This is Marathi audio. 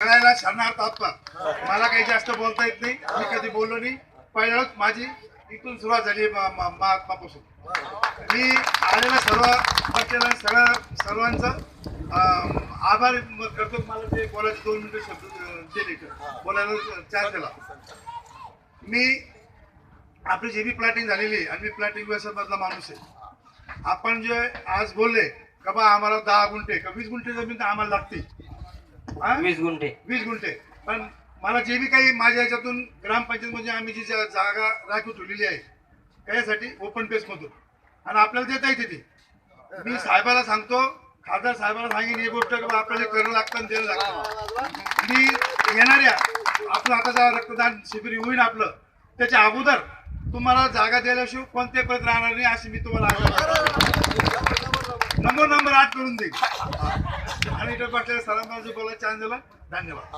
करायला शरणार्थ आत्मा. मला काही जास्त बोलता येत नाही. मी कधी बोललो नाही. पहिल्याच माझी इथून सुरुवात झाली महात्मापासून मी आलेल्या सर्व पक्षाला सगळ्या सर्वांचा आभार करतो मला ते बोलायचे दोन मिनिटं शब्द दिले बोलायला चार्ज दिला. मी आपली जे बी प्लॅटिंग झालेली आहे आणि मी प्लॅटिंग व्यवसायामधला माणूस आहे. आपण जे आज बोलले का बा आम्हाला दहा गुंठे का वीस गुंठे जमीन तर आम्हाला लागते हा? वीस गुंठे. वीस गुंठे. पण मला जे बी काही माझ्या याच्यातून ग्रामपंचायत मध्ये आम्ही जी जा- जागा राखीव ठेवलेली आहे त्यासाठी ओपन पेस मधून. आणि आपल्याला देता येते ती. मी साहेबाला सांगतो खासदार साहेबाला सांगेन ही गोष्ट की बा आपल्याला करणं लागतं आणि देणं लागतं. मी येणाऱ्या आपलं आता जेव्हा रक्तदान शिबिर होईल आपलं त्याच्या अगोदर तुम्हाला जागा दिल्याशिवाय कोणते पद राहणार नाही अशी मी तुम्हाला आग्रह नंबर आठ करून देईल आणि इथं बसलेल्या सरांना जे बोलायला चान्स दिला धन्यवाद